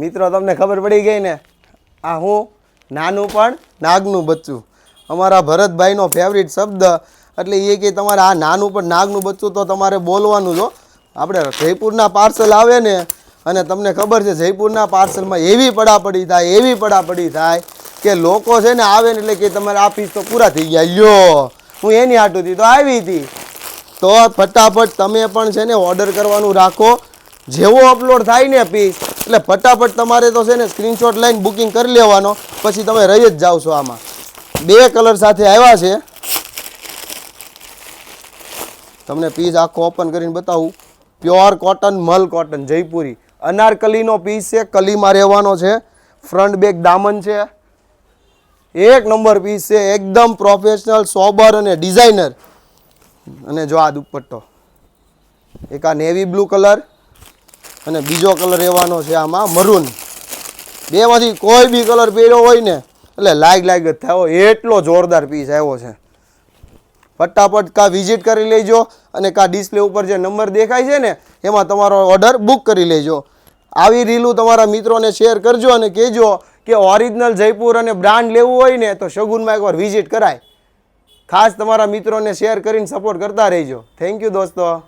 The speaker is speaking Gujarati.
મિત્રો, તમને ખબર પડી ગઈ ને? આ હું નાનું પણ નાગનું બચ્ચું. અમારા ભરતભાઈનો ફેવરિટ શબ્દ, એટલે એ કે તમારે આ નાનું પણ નાગનું બચ્ચું તો તમારે બોલવાનું જો આપણે જયપુરના પાર્સલ આવે ને, અને તમને ખબર છે જયપુરના પાર્સલમાં એવી પડાપડી થાય, એવી પડાપડી થાય કે લોકો છે ને આવે ને એટલે કે તમારે આ પીસ તો પૂરા થઈ ગયા. લ્યો, હું એની હાટુથી તો આવી હતી. તો ફટાફટ તમે પણ છે ને ઓર્ડર કરવાનું રાખો. જેવો અપલોડ થાય ને પીસ એટલે ફટાફટ તમારે તો છે ને સ્ક્રીનશોટ લઈને બુકિંગ કરી લેવાનો, પછી તમે રહી જ જાવ છો આમાં. બે કલર સાથે આવ્યા છે. તમને પીસ આખો ઓપન કરીને બતાવું. પ્યોર કોટન મલ કોટન જયપુરી. અનારકલીનો પીસ છે, કલીમાં રહેવાનો છે. ફ્રન્ટ બેક દામન છે. એક નંબર પીસ છે, એકદમ પ્રોફેશનલ સોબર અને ડિઝાઇનર અને જો આ દુપટ્ટો. એક આ નેવી બ્લુ કલર અને બીજો કલર એવાનો છે આમાં મરૂન. બેમાંથી કોઈ બી કલર પહેર્યો હોય ને, એટલે લાગ લાગ જ થયો. એટલો જોરદાર પીસ આવ્યો છે. ફટાફટ કા વિઝિટ કરી લેજો અને કા ડિસ્પ્લે ઉપર જે નંબર દેખાય છે ને, એમાં તમારો ઓર્ડર બુક કરી લેજો. આવી રીલું તમારા મિત્રોને શેર કરજો અને કહેજો કે ઓરિજિનલ જયપુર અને બ્રાન્ડ લેવું હોય ને, તો શગુનમાં એકવાર વિઝિટ કરાય. ખાસ તમારા મિત્રોને શેર કરીને સપોર્ટ કરતા રહેજો. થેન્ક યુ દોસ્તો.